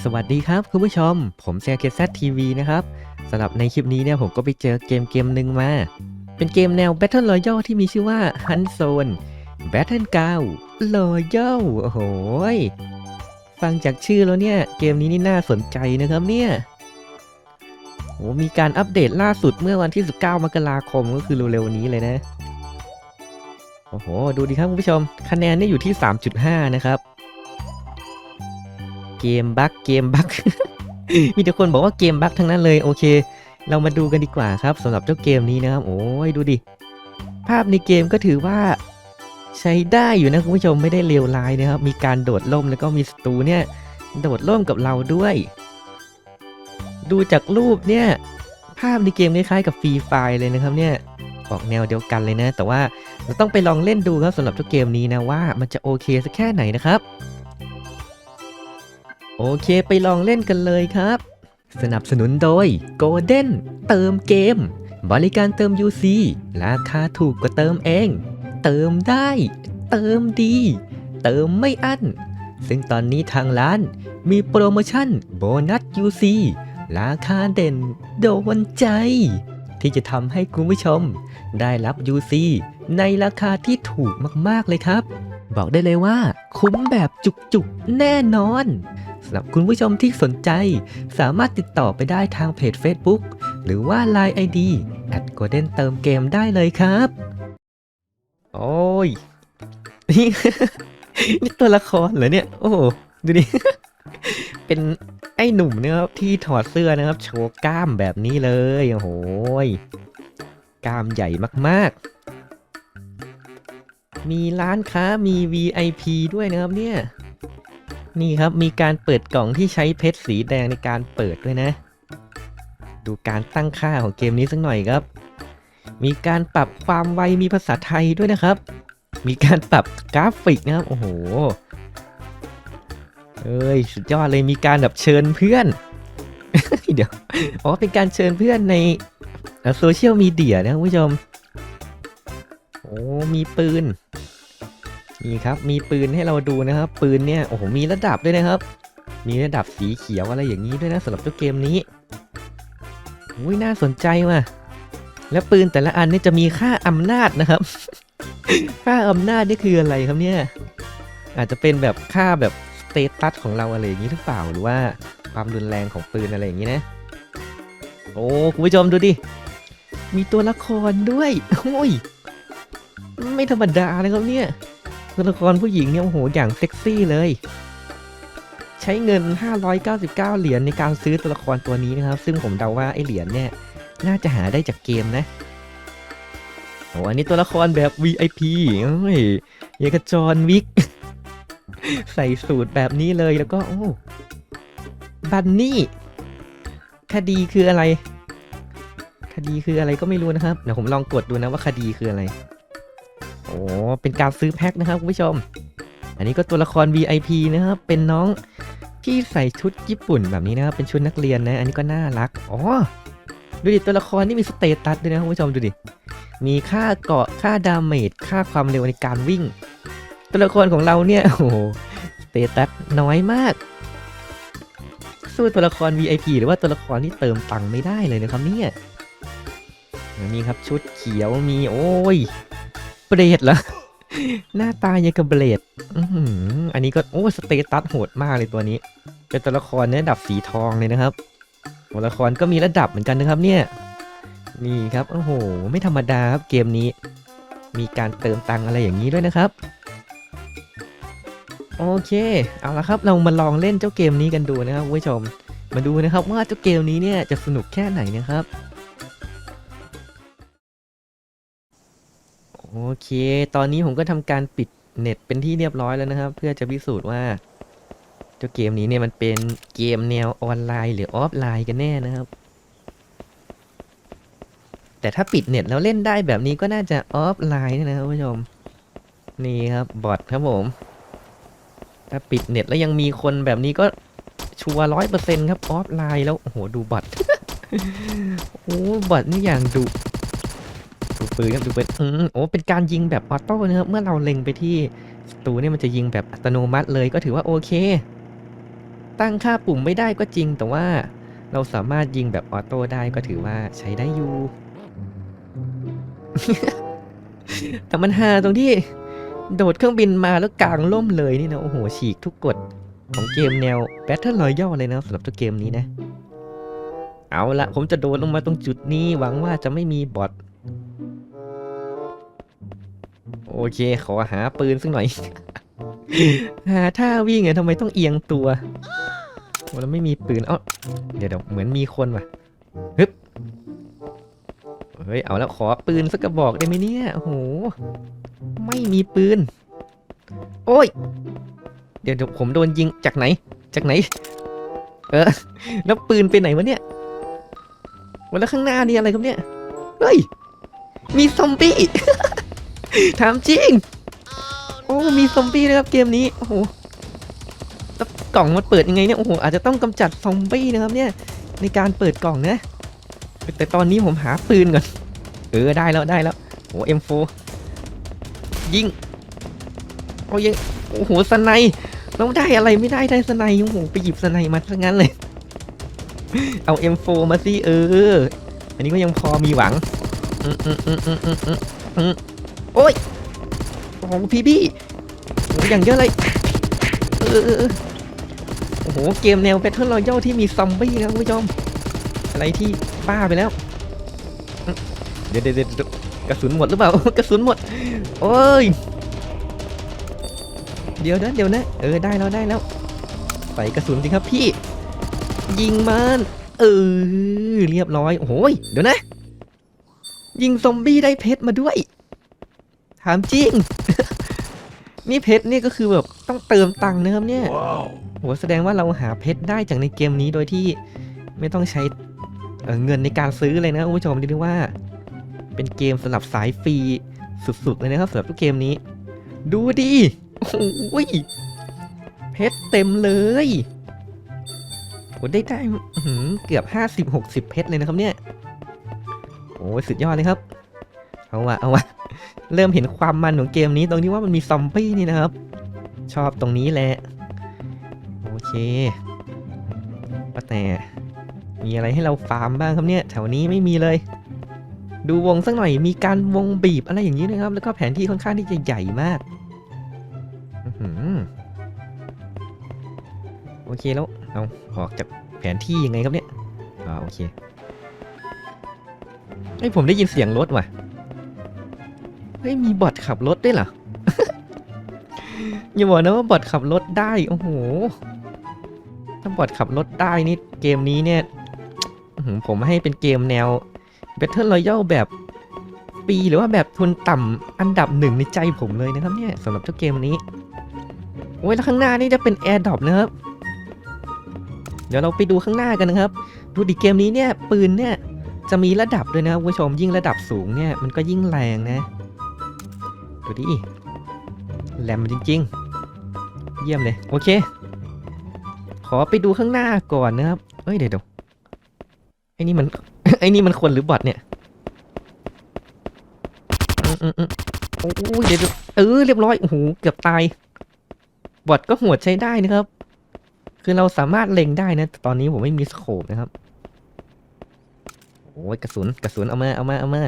สวัสดีครับคุณผู้ชม ผมแซเคซัทีวีนะครับสำหรับในคลิปนี้เนี่ยผมก็ไปเจอเกมเกมหนึ่งมา เป็นเกมแนว Battle Royale ที่มีชื่อว่า Hunt Zone Battle g r o u n d Royale โอ้โหฟังจากชื่อแล้วเนี่ย เกมนี้นี่น่าสนใจนะครับเนี่ยโอ้มีการอัปเดตล่าสุดเมื่อวันที่ 19 มกราคมก็คือเร็วๆนี้เลยนะ โอ้โห ดูดีครับคุณผู้ชม คะแนนเนี่ยอยู่ที่ 3.5 นะครับ เกมบั๊กเกมบั๊ก มีแต่คนบอกว่าเกมบั๊กทั้งนั้นเลยโอเค เรามาดูกันดีกว่าครับสำหรับเจ้าเกมนี้นะครับ โอ้ยดูดิ ภาพในเกมก็ถือว่าใช้ได้อยู่นะคุณผู้ชมไม่ได้เลวร้ายนะครับ มีการโดดล่มแล้วก็มีศัตรูเนี่ย โดดล่มกับเราด้วย ดูจากรูปเนี่ย ภาพในเกมคล้ายๆกับฟรีไฟเลยนะครับเนี่ยออกแนวเดียวกันเลยนะ แต่ว่าเราต้องไปลองเล่นดูครับสำหรับเจ้าเกมนี้นะว่ามันจะโอเคสักแค่ไหนนะครับ โอเคไปลองเล่นกันเลยครับ สนับสนุนโดย Golden เติมเกม บริการเติม UC ราคาถูกกว่าเติมเอง เติมได้ เติมดี เติมไม่อั้น ซึ่งตอนนี้ทางร้านมีโปรโมชั่นโบนัส UC ราคาเด่นโดนใจ ที่จะทำให้คุณผู้ชม ได้รับ UC ในราคาที่ถูกมากๆเลยครับ บอกได้เลยว่า คุ้มแบบจุกๆ แน่นอน หรับคุณผู้ชมที่สนใจ สามารถติดต่อไปได้ทางเพจ Facebook หรือว่า Line ID at golden เติมเกมได้เลยครับ โอ้ย นี่ นี่ตัวละครเหรอเนี่ย โอ้ดูดิ เป็นไอ้หนุ่มนะครับที่ถอดเสื้อนะครับ โชว์กล้ามแบบนี้เลย โอ้โหกล้ามใหญ่มากๆ มีร้านค้ามี VIP ด้วยนะครับเนี่ย นี่ครับมีการเปิดกล่องที่ใช้เพชรสีแดงในการเปิดด้วยนะ ดูการตั้งค่าของเกมนี้สักหน่อยครับ มีการปรับความไวมีภาษาไทยด้วยนะครับ มีการปรับกราฟิกนะครับ โอ้โหเอ้ยสุดยอดเลยมีการแบบเชิญเพื่อน เดี๋ยวอ๋อเป็นการเชิญเพื่อนในโซเชียลมีเดียนะคุณผู้ชมโอ้มีปืน นี่ครับมีปืนให้เราดูนะครับ ปืนเนี่ยโอ้โหมีระดับด้วยนะครับ มีระดับสีเขียวอะไรอย่างนี้ด้วยนะสำหรับเจ้าเกมนี้อุ้ยน่าสนใจว่ะแล้วปืนแต่ละอันนี่จะมีค่าอำนาจนะครับ ค่าอำนาจนี่คืออะไรครับเนี่ย อาจจะเป็นแบบค่าแบบสเตตัสของเราอะไรอย่างนี้หรือเปล่าหรือว่าความรุนแรงของปืนอะไรอย่างนี้นะ โอ้คุณผู้ชมดูดิ มีตัวละครด้วยโอ้ย ไม่ธรรมดานะครับเนี่ย ตัวละครผู้หญิงเนี่ยโอ้โหอย่างเซ็กซี่เลย ใช้เงิน 599 เหรียญในการซื้อตัวละครตัวนี้นะครับ ซึ่งผมเดาว่าไอเหรียญเนี่ยน่าจะหาได้จากเกมนะโอ้อันนี้ตัวละครแบบ VIP เอ้ยยากจรวิก ใส่สูตรแบบนี้เลยแล้วก็ โอ้ บันนี่ คดีคืออะไร คดีคืออะไรก็ไม่รู้นะครับ เดี๋ยวผมลองกดดูนะว่าคดีคืออะไร อ้เป็นการซื้อแพ็คนะครับคุณผู้ชม อันนี้ก็ตัวละคร VIP นะครับ เป็นน้องที่ใส่ชุดญี่ปุ่นแบบนี้นะครับ เป็นชุดนักเรียนนะ อันนี้ก็น่ารัก อ๋อ ดูดิตัวละครนี่มีสเตตัสด้วยนะคุณผู้ชมดูดิ มีค่าเกาะ ค่าดาเมจ ค่าความเร็วในการวิ่ง ตัวละครของเราเนี่ย โอ้โหสเตตัสน้อยมาก สู้ตัวละคร VIP หรือว่าตัวละครที่เติมตังค์ไม่ได้เลยนะครับเนี่ยนี่ครับชุดเขียวมีโอ้ย เบรดเหรอ หน้าตายังกับเบรดอื้อหืออันนี้ก็โอ้สเตตัสโหดมากเลยตัวนี้ เป็นตัวละครในระดับสีทองเลยนะครับ ตัวละครก็มีระดับเหมือนกันนะครับเนี่ย นี่ครับ โอ้โห ไม่ธรรมดาครับเกมนี้ มีการเติมตังอะไรอย่างนี้ด้วยนะครับ โอเค เอาละครับ เรามาลองเล่นเจ้าเกมนี้กันดูนะครับคุณผู้ชม มาดูนะครับว่าเจ้าเกมนี้เนี่ยจะสนุกแค่ไหนนะครับ โอเค ตอนนี้ผมก็ทำการปิดเน็ตเป็นที่เรียบร้อยแล้วนะครับ เพื่อจะพิสูจน์ว่าเจ้าเกมนี้เนี่ยมันเป็นเกมแนวออนไลน์หรือออฟไลน์กันแน่นะครับ แต่ถ้าปิดเน็ตแล้วเล่นได้แบบนี้ก็น่าจะออฟไลน์นะครับคุณผู้ชม นี่ครับบอทครับผม ถ้าปิดเน็ตแล้วยังมีคนแบบนี้ก็ชัวร้อยเปอร์เซ็นต์ครับออฟไลน์แล้วโอ้โหดูบอทโอ้บอทนี่อย่างดุ ดูปืนครับดูปืนอืมโอ้เป็นการยิงแบบออโต้นะครับเมื่อเราเล็งไปที่ศัตรูเนี่ยมันจะยิงแบบอัตโนมัติเลยก็ถือว่าโอเค ตั้งค่าปุ่มไม่ได้ก็จริง แต่ว่าเราสามารถยิงแบบออโต้ได้ก็ถือว่าใช้ได้อยู่ แต่มันหาตรงที่ โดดเครื่องบินมาแล้วกลางล่มเลยนี่นะโอ้โหฉีกทุกกฎของเกมแนว Battle Royale เลยนะสำหรับตัวเกมนี้นะ เอาละผมจะโดดลงมาตรงจุดนี้หวังว่าจะไม่มีบอท โอเค ขอหาปืนสักหน่อย หาท่าวิ่งไงทำไมต้องเอียงตัวโอ้แล้ไม่มีปืนเอ้าเดี๋ยวเดี๋ยวเหมือนมีคนว่ะฮึบเฮ้ย เอาแล้วขอปืนสักกระบอกได้ไหมเนี่ยโอ้โห ไม่มีปืน โอ้ย เดี๋ยวเดี๋ยวผมโดนยิงจากไหน จากไหน เออ แล้วปืนไปไหนวะเนี่ยวันแล้วข้างหน้านี่อะไรครับเนี่ย เฮ้ย มีซอมบี้ ถามจริง โอ้มีซอมบี้นะครับเกมนี้ โอ้โหแล้วกล่องมันเปิดยังไงเนี่ย โอ้โห อาจจะต้องกำจัดซอมบี้นะครับเนี่ย ในการเปิดกล่องนะ แต่ตอนนี้ผมหาปืนก่อน เออ ได้แล้วได้แล้ว โอ้ M4 ยิง โอ้ยังโอ้โหสไนด์เราได้อะไรไม่ได้ได้สไนด์โอ้โหไปหยิบสไนด์มาซะงั้นเลย เอา M4 มาสิเออ อันนี้ก็ยังพอมีหวัง อืมอืมอืมอืมอืมอืมอืม โอ้ยโอ้โหพี่พี่โอ้โหอย่างเยอะเลยเออเออโอ้โห เกมแนว Battle Royale ที่มีซอมบี้นะคุณผู้ชม อะไรที่บ้าไปแล้วเดี๋ยวเดี๋ยวเดี๋ยวกระสุนหมดหรือเปล่า กระสุนหมด โอ้ย เดี๋ยวนะเดี๋ยวนะ เออได้แล้วได้แล้ว ใส่กระสุนสิครับพี่ ยิงมันเออเรียบร้อย โอ้ยเดี๋ยวนะ ยิงซอมบี้ได้เพชรมาด้วย ถามจริง นี่เพชรนี่ก็คือแบบต้องเติมตังค์นะครับเนี่ยโหแสดงว่าเราหาเพชรได้จากในเกมนี้โดยที่ไม่ต้องใช้เอ่อเงินในการซื้อเลยนะคุณผู้ชมเรียกได้ว่า เป็นเกมสำหรับสายฟรีสุดๆเลยนะครับสำหรับทุกเกมนี้ ดูดิโอ้ยเพชรเต็มเลยโอ้ได้ได้อื้อหือเกือบห้าสิบหกสิบเพชรเลยนะครับเนี่ยโอ้ยสุดยอดเลยครับ เอาวะเอาวะ เริ่มเห็นความมันของเกมนี้ตรงที่ว่ามันมีซอมบี้นี่นะครับ ชอบตรงนี้แหละ โอเคว่าแต่ มีอะไรให้เราฟาร์มบ้างครับเนี่ย แถวนี้ไม่มีเลย ดูวงสักหน่อยมีการวงบีบอะไรอย่างนี้นะครับ แล้วก็แผนที่ค่อนข้างที่จะใหญ่มากอโอเคแล้วเอาออกจากแผนที่ยังไงครับเนี่ยอ่าโอเคเฮ้ยผมได้ยินเสียงรถว่ะ เฮ้ยมีบอทขับรถด้วยเหรอ อย่าบอกนะว่าบอทขับรถได้ โอ้โห ถ้าบอทขับรถได้นี่เกมนี้เนี่ย ผมให้เป็นเกมแนว Battle Royale แบบปีหรือว่าแบบทุนต่ำอันดับหนึ่งในใจผมเลยนะครับเนี่ยสำหรับเจ้าเกมนี้ โอ้ยแล้วข้างหน้านี่จะเป็น Air d r o p นะครับ เดี๋ยวเราไปดูข้างหน้ากันนะครับ ดูดิเกมนี้เนี่ยปืนเนี่ยจะมีระดับด้วยนะครับคุณผู้ชมยิ่งระดับสูงเนี่ยมันก็ยิ่งแรงนะ ดูดิแหลมจริง ๆ เยี่ยมเลยโอเค ขอไปดูข้างหน้าก่อนนะครับเอ้ยเดี๋ยวดูไอ้นี่มันไอ้นี่มันคนหรือบอทเนี่ยอืมอืมอืมโอ้ยเดี๋ยวเดี๋ยวเออเรียบร้อยโอ้โหเกือบตายบอทก็โหวใช้ได้นะครับ คือเราสามารถเล็งได้นะแต่ตอนนี้ผมไม่มีสโคปนะครับโอ้ยกระสุนกระสุนเอามาเอามาเอามา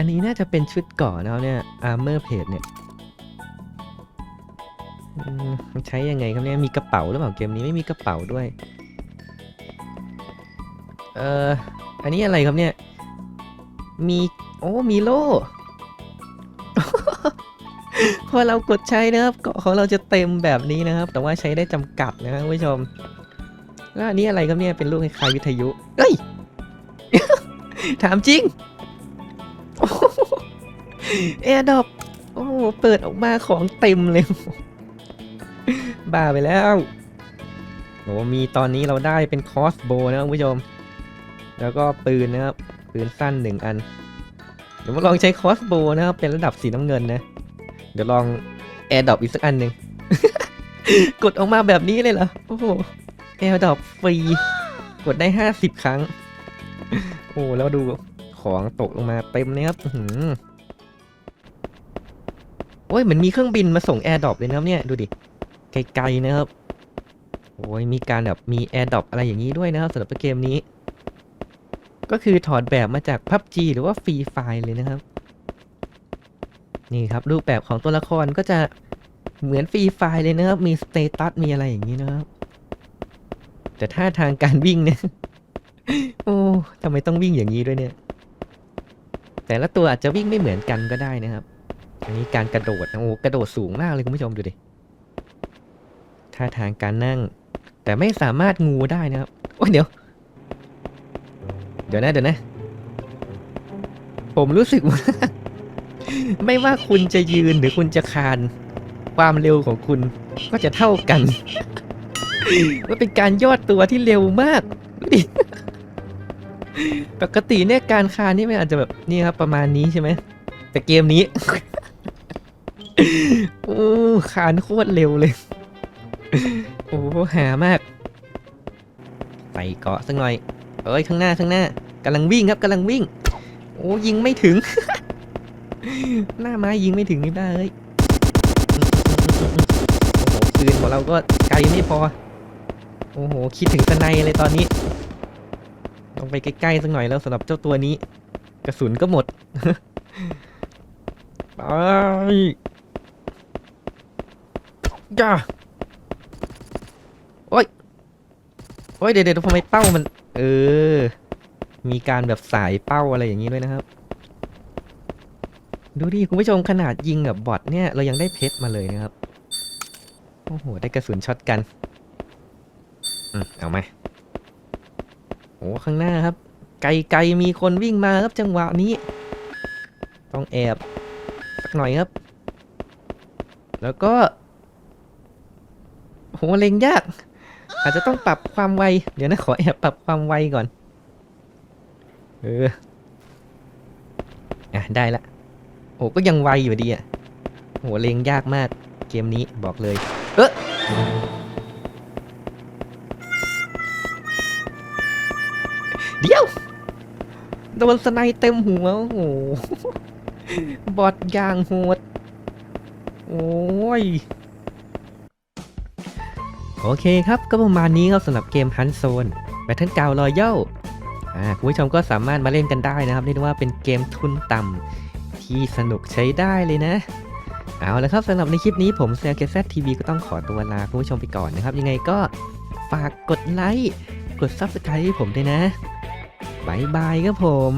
อันนี้น่าจะเป็นชุดเก่อนนะครับเนี่ย armor plate เนี่ยใช้ยังไงครับเนี่ย มีกระเป๋าหรือเปล่าเกมนี้ไม่มีกระเป๋าด้วย เอ่อ อันนี้อะไรครับเนี่ย มี โอ้ มีโล่ พอเรากดใช้นะครับเกาะของเราจะเต็มแบบนี้นะครับ แต่ว่าใช้ได้จำกัดนะครับคุณผู้ชม แล้วอันนี้อะไรครับเนี่ย เป็นลูกคล้ายวิทยุ เอ้ย ถามจริง แอร์ดอปโอ้เปิดออกมาของเต็มเลย บ้าไปแล้วโอ้มีตอนนี้เราได้เป็นคอสโบนะครับคุณผู้ชม แล้วก็ปืนนะครับ ปืนสั้นหนึ่งอัน เดี๋ยวมาลองใช้คอสโบนะครับ เป็นระดับสีน้ำเงินนะ เดี๋ยวลองแอร์ดอปอีกสักอันหนึ่ง กดออกมาแบบนี้เลยเหรอ โอ้โหแอร์ดอปฟรี กดได้ห้าสิบครั้ง โอ้แล้วดูของตกลงมาเต็มเลยครับ อื้อหืออ้ยเหมือนมีเครื่องบินมาส่งแอร์ดรอปเลยนะครับเนี่ยดูดิไกลๆนะครับโอ้ยมีการแบบมีแอร์ดรอปอะไรอย่างนี้ด้วยนะครับสำหรับเกมนี้ ก็คือถอดแบบมาจาก PUBG หรือว่าฟรีไฟเลยนะครับ นี่ครับรูปแบบของตัวละครก็จะเหมือนฟรีไฟเลยนะครับ มีสเตตัส มีอะไรอย่างนี้นะครับ แต่ท่าทางการวิ่งเนี่ย โอ้ทำไมต้องวิ่งอย่างนี้ด้วยเนี่ย แต่ละตัวอาจจะวิ่งไม่เหมือนกันก็ได้นะครับ อันนี้การกระโดดนะโอ้กระโดดสูงมากเลยคุณผู้ชมดูดิท่าทางการนั่ง แต่ไม่สามารถงูได้นะครับโอ้ยเดี๋ยว เดี๋ยวนะเดี๋ยวนะ ผมรู้สึกว่า ไม่ว่าคุณจะยืนหรือคุณจะคาน ความเร็วของคุณก็จะเท่ากันว่าเป็นการยอดตัวที่เร็วมากดิปกติเนี่ยการคานนี่มันอาจจะแบบนี่ครับประมาณนี้ใช่ไหมแต่เกมนี้ คานโคตรเร็วเลย โอ้หามากใส่เกาะสักหน่อย เอ้ยข้างหน้าข้างหน้ากำลังวิ่งครับกำลังวิ่ง โอ้ยิงไม่ถึง หน้าไม้ยิงไม่ถึงนี่บ้าเอ้ยโอ้โหปืนของเราก็ไกลไม่พอ โอ้โหคิดถึงสไนเลยตอนนี้ต้องไปใกล้ๆสักหน่อยแล้วสำหรับเจ้าตัวนี้ กระสุนก็หมดไป จ้าโอ้ย โอ้ย เดี๋ยวเดี๋ยวทำไมเป้ามัน เออ มีการแบบสายเป้าอะไรอย่างนี้ด้วยนะครับ ดูดิคุณผู้ชมขนาดยิงกับบอทเนี่ย เรายังได้เพชรมาเลยนะครับ โอ้โห ได้กระสุนช็อตกัน อืม เอาไหมโอ้ข้างหน้าครับ ไกลๆมีคนวิ่งมาครับจังหวะนี้ ต้องแอบสักหน่อยครับ แล้วก็ โหเล็งยาก อาจจะต้องปรับความไว เดี๋ยวนะขอแอบปรับความไวก่อน เออ อะได้ละ โอ้ก็ยังไวอยู่ดีอะโหเล็งยากมากเกมนี้บอกเลย เออเดี๋ยว โดนสไนเต็มหัว โอ้โห บอดยางโหด โอ้ย โอเคครับก็ประมาณนี้ครับสำหรับเกม Hunt Zone Battle Ground Royal อ่าคุณผู้ชมก็สามารถมาเล่นกันได้นะครับ เรียกได้ว่าเป็นเกมทุนต่ำที่สนุกใช้ได้เลยนะ เอาละครับสำหรับในคลิปนี้ผมเซลเกซทีวีก็ต้องขอตัวลาคุณผู้ชมไปก่อนนะครับ ยังไงก็ฝากกดไลค์กด Subscribe ให้ผมด้วยนะบายบายครับผม